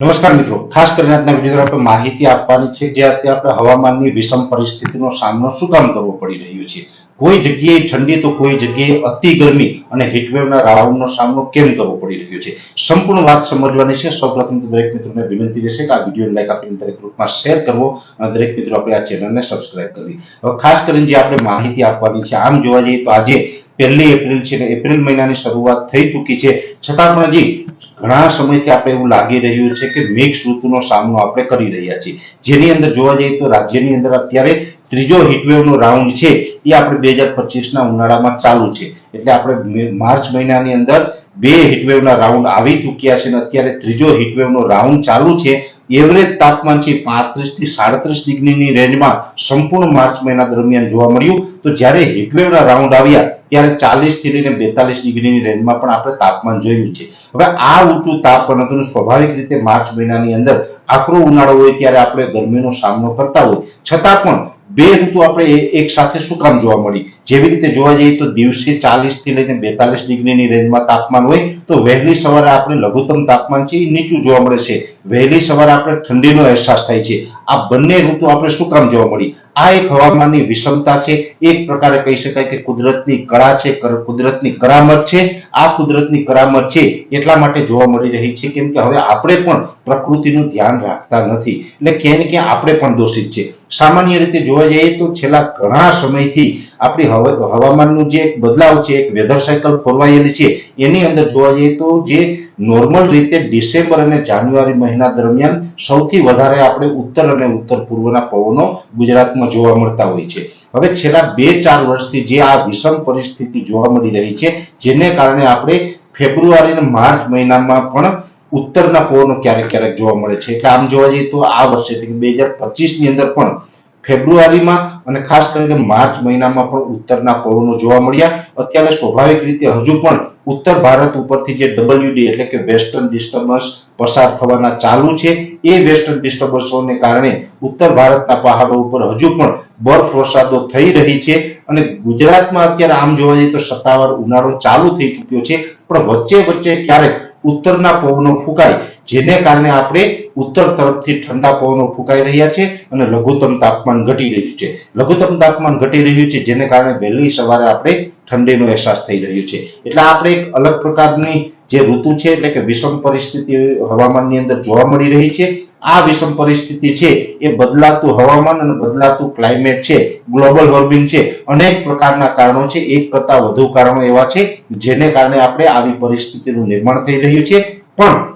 નમસ્કાર મિત્રો. ખાસ કરીને આજના વીડિયો આપણે માહિતી આપવાની છે જે અત્યારે આપણે હવામાનની વિષમ પરિસ્થિતિનો સામનો શું કામ કરવો પડી રહ્યો છે. કોઈ જગ્યાએ ઠંડી તો કોઈ જગ્યાએ અતિ ગરમી અને હીટવેવના રાઉન્ડનો સામનો કેમ કરવો પડી રહ્યો છે? સંપૂર્ણ વાત સમજવાની છે. સૌપ્રથમ દરેક મિત્રોને વિનંતી રહેશે કે આ વીડિયો લાઈક આપીને દરેક ગ્રુપમાં શેર કરવો અને દરેક મિત્રો આપણે આ ચેનલને સબસ્ક્રાઇબ કરવી. હવે ખાસ કરીને જે આપણે માહિતી આપવાની છે, આમ જોવા જઈએ તો આજે પહેલી એપ્રિલ છે ને એપ્રિલ મહિનાની શરૂઆત થઈ ચૂકી છે. છતાં પણ હજી ઘણા સમયથી આપણે એવું લાગી રહ્યું છે કે મિક્સ ઋતુનો સામનો આપણે કરી રહ્યા છીએ. જેની અંદર જોવા જઈએ તો રાજ્યની અંદર અત્યારે ત્રીજો હીટવેવનો રાઉન્ડ છે. એ આપણે બે હજાર પચીસના ઉનાળામાં ચાલુ છે. એટલે આપણે માર્ચ મહિનાની અંદર બે હીટવેવના રાઉન્ડ આવી ચૂક્યા છે અને અત્યારે ત્રીજો હીટવેવનો રાઉન્ડ ચાલુ છે. એવરેજ તાપમાન છે પાંત્રીસથી સાડત્રીસ ડિગ્રીની રેન્જમાં સંપૂર્ણ માર્ચ મહિના દરમિયાન જોવા મળ્યું. તો જ્યારે હીટવેવના રાઉન્ડ આવ્યા, ત્યારે ચાલીસથી લઈને બેતાલીસ ડિગ્રીની રેન્જમાં પણ આપણે તાપમાન જોયું છે. હવે આ ઊંચું તાપમાન હતું સ્વાભાવિક રીતે માર્ચ મહિનાની અંદર આકરો ઉનાળો હોય ત્યારે આપણે ગરમીનો સામનો કરતા હોય. છતાં પણ બે ઋતુ આપણે એક સાથે શું કામ જોવા મળી? જેવી રીતે જોવા જઈએ તો દિવસે ચાલીસથી લઈને બેતાલીસ ડિગ્રીની રેન્જમાં તાપમાન હોય, તો વહેલી સવારે આપણે લઘુત્તમ તાપમાન છે નીચું જોવા મળે છે. વહેલી સવારે આપણે ઠંડીનો અહેસાસ થાય છે. આ બંને ઋતુ આપણે શું કામ જોવા મળી? આ એક હવામાનની વિષમતા છે. એક પ્રકારે કહી શકાય કે કુદરતની કળા છે કુદરતની કરામત છે. આ કુદરતની કરામત છે એટલા માટે જોવા મળી રહી છે કેમ કે હવે આપણે પણ પ્રકૃતિનું ધ્યાન રાખતા નથી. એટલે ક્યાંય ને ક્યાં આપણે પણ દોષિત છે. સામાન્ય રીતે જોવા જઈએ તો છેલ્લા ઘણા સમયથી આપણી હવા- હવામાનનું જે એક બદલાવ છે, એક વેધર સાયકલ ફોરવાયેલી છે, એની અંદર જોવા જઈએ તો જે નોર્મલ રીતે ડિસેમ્બર અને જાન્યુઆરી મહિના દરમિયાન સૌથી વધારે આપણે ઉત્તર અને ઉત્તર પૂર્વના પવનો ગુજરાતમાં જોવા મળતા હોય છે. હવે છેલ્લા બે ચાર વર્ષથી જે આ વિષમ પરિસ્થિતિ જોવા મળી રહી છે, જેને કારણે આપણે ફેબ્રુઆરી અને માર્ચ મહિનામાં પણ ઉત્તરના પવનો ક્યારેક ક્યારેક જોવા મળે છે. એટલે આમ જોવા જઈએ તો આ વર્ષે બે હજાર પચીસની અંદર પણ ફેબ્રુઆરીમાં અને ખાસ કરીને માર્ચ મહિનામાં પણ ઉત્તરના પવનો જોવા મળ્યા. અત્યારે સ્વાભાવિક રીતે હજુ પણ ઉત્તર ભારત ઉપરથી જે ડબલ્યુડી એટલે કે વેસ્ટર્ન ડિસ્ટર્બન્સ પસાર થવાના ચાલુ છે. એ વેસ્ટર્ન ડિસ્ટર્બન્સોને કારણે ઉત્તર ભારતના પહાડો ઉપર હજુ પણ બરફ વરસાદો થઈ રહી છે અને ગુજરાતમાં અત્યારે આમ જોવા જઈએ તો સત્તાવાર ઉનાળો ચાલુ થઈ ચૂક્યો છે. પણ વચ્ચે વચ્ચે ક્યારેક ઉત્તરના પવનો ફૂંકાય, જેને કારણે આપણે ઉત્તર તરફથી ઠંડા પવનો ફૂંકાઈ રહ્યા છે અને લઘુત્તમ તાપમાન ઘટી રહ્યું છે. લઘુત્તમ તાપમાન ઘટી રહ્યું છે, જેને કારણે વહેલી સવારે આપણે ઠંડીનો અહેસાસ થઈ રહ્યો છે. એટલે આપણે એક અલગ પ્રકારની જે ઋતુ છે, એટલે કે વિષમ પરિસ્થિતિ હવામાનની અંદર જોવા મળી રહી છે. આ વિષમ પરિસ્થિતિ છે, એ બદલાતું હવામાન અને બદલાતું ક્લાઇમેટ છે ગ્લોબલ વોર્મિંગ છે, અનેક પ્રકારના કારણો છે, એક કરતા વધુ કારણો એવા છે, જેને કારણે આપણે આવી પરિસ્થિતિનું નિર્માણ થઈ રહ્યું છે. પણ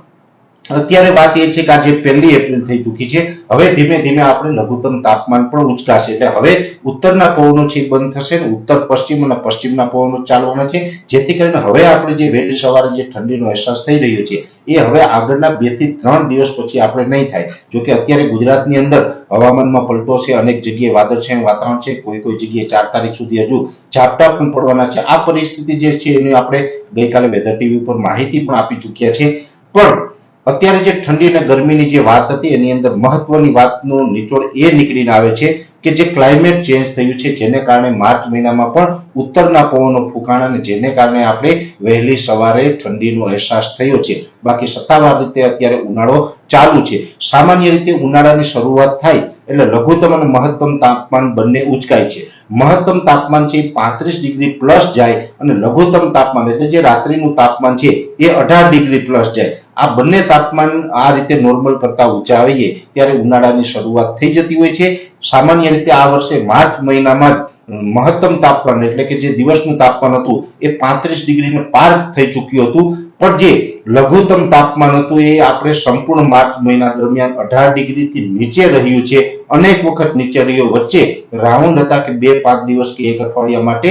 અત્યારે વાત એ છે કે આજે પહેલી એપ્રિલ થઈ ચૂકી છે. હવે ધીમે ધીમે આપણે લઘુત્તમ તાપમાન પણ ઉચકાશે. એટલે હવે ઉત્તરના પવનો છે બંધ થશે ને ઉત્તર પશ્ચિમ અને પશ્ચિમના પવનો ચાલવાના છે. જેથી કરીને હવે આપણે જે વહેલી સવારે જે ઠંડીનો અહેસાસ થઈ રહ્યો છે, એ હવે આગળના બેથી ત્રણ દિવસ પછી આપણે નહીં થાય. જોકે અત્યારે ગુજરાતની અંદર હવામાનમાં પલટો છે, અનેક જગ્યાએ વાદળછાયું વાતાવરણ છે. કોઈ કોઈ જગ્યાએ ચાર તારીખ સુધી હજુ ઝાપટા પણ પડવાના છે. આ પરિસ્થિતિ જે છે એની આપણે ગઈકાલે વેધર ટીવી ઉપર માહિતી પણ આપી ચૂક્યા છે. પણ અત્યારે જે ઠંડી અને ગરમીની જે વાત હતી, એની અંદર મહત્વની વાતનો નિચોડ એ નીકળીને આવે છે કે જે ક્લાઇમેટ ચેન્જ થયું છે, જેને કારણે માર્ચ મહિનામાં પણ ઉત્તરના પવનો ફૂંકાણ અને જેને કારણે આપણે વહેલી સવારે ઠંડીનો અહેસાસ થયો છે. બાકી સત્તાવાર રીતે અત્યારે ઉનાળો ચાલુ છે. સામાન્ય રીતે ઉનાળાની શરૂઆત થાય એટલે લઘુત્તમ અને મહત્તમ તાપમાન બંને ઉચકાય છે. મહત્તમ તાપમાન છે પાંત્રીસ ડિગ્રી પ્લસ જાય અને લઘુત્તમ તાપમાન એટલે જે રાત્રિનું તાપમાન છે એ અઢાર ડિગ્રી પ્લસ જાય. આ બંને તાપમાન આ રીતે નોર્મલ કરતા ઊંચા આવીએ ત્યારે ઉનાળાની શરૂઆત થઈ જતી હોય છે. સામાન્ય રીતે આ વર્ષે માર્ચ મહિનામાં જ મહત્તમ તાપમાન એટલે કે જે દિવસનું તાપમાન હતું એ પાંત્રીસ ડિગ્રીને પાર થઈ ચૂક્યું હતું. પણ જે લઘુત્તમ તાપમાન હતું એ આપણે સંપૂર્ણ માર્ચ મહિના દરમિયાન અઢાર ડિગ્રીથી નીચે રહ્યું છે. અનેક વખત નીચે રહ્યો વચ્ચે રાઉન્ડ હતા કે બે પાંચ દિવસ કે એક અઠવાડિયા માટે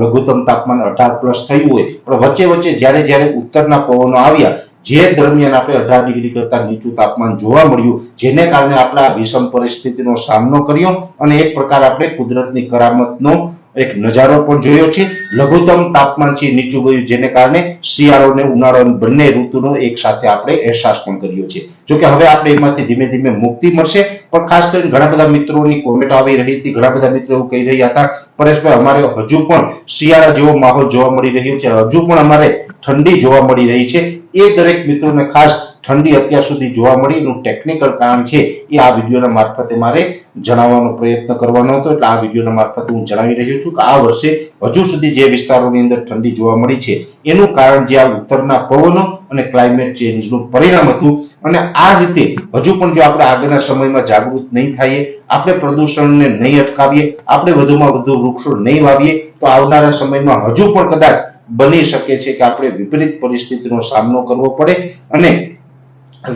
લઘુત્તમ તાપમાન અઢાર પ્લસ થયું હોય. પણ વચ્ચે વચ્ચે જ્યારે જ્યારે ઉત્તરના પવનો આવ્યા જે દરમિયાન આપણે અઢાર ડિગ્રી કરતા નીચું તાપમાન જોવા મળ્યું, જેને કારણે આપણે આ વિષમ પરિસ્થિતિનો સામનો કર્યો અને એક પ્રકાર આપણે કુદરતની કરામતનો એક નજારો પણ જોયો છે. લઘુત્તમ તાપમાન છે, નીચું ગયું, જેને કારણે શિયાળો અને ઉનાળો બંને ઋતુનો એક સાથે આપણે અહેસાસ પણ કર્યો છે. જોકે હવે આપણે એમાંથી ધીમે ધીમે મુક્તિ મળશે, પણ ખાસ કરીને ઘણા બધા મિત્રોની કોમેન્ટ આવી રહી હતી, ઘણા બધા મિત્રો એવું કહી રહ્યા હતા, પરેશભાઈ, અમારે હજુ પણ શિયાળા જેવો માહોલ જોવા મળી રહ્યો છે. હજુ પણ અમારે ઠંડી જોવા મળી રહી છે. એ દરેક મિત્રોને ખાસ ઠંડી અત્યાર સુધી જોવા મળી. એનું ટેકનિકલ કારણ છે એ આ વિડીયોના મારફતે મારે જણાવવાનો પ્રયત્ન કરવાનો હતો. એટલે આ વિડીયોના મારફતે હું જણાવી રહ્યો છું કે આ વર્ષે હજુ સુધી જે વિસ્તારોની અંદર ઠંડી જોવા મળી છે, એનું કારણ જે આ ઉત્તરના પવનો અને ક્લાઇમેટ ચેન્જનું પરિણામ હતું. અને આ રીતે હજુ પણ જો આપણે આગળના સમયમાં જાગૃત નહીં થઈએ, આપણે પ્રદૂષણને નહીં અટકાવીએ, આપણે વધુમાં વધુ વૃક્ષો નહીં વાવીએ, તો આવનારા સમયમાં હજુ પણ કદાચ બની શકે છે કે આપણે વિપરીત પરિસ્થિતિનો સામનો કરવો પડે અને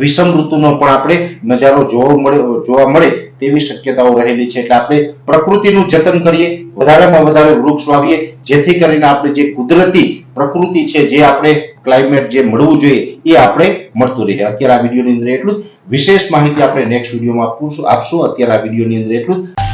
વિષમ ઋતુનો પણ આપણે નજારો જોવા મળે જોવા મળે તેવી શક્યતાઓ રહેલી છે. એટલે આપણે પ્રકૃતિનું જતન કરીએ, વધારેમાં વધારે વૃક્ષ વાવીએ, જેથી કરીને આપણે જે કુદરતી પ્રકૃતિ છે, જે આપણે ક્લાઇમેટ જે મળવું જોઈએ, એ આપણે મળતું રહે. અત્યારે આ વિડીયોની અંદર એટલું જ. વિશેષ માહિતી આપણે નેક્સ્ટ વિડીયોમાં આપશું. અત્યારે આ વિડીયોની અંદર એટલું જ.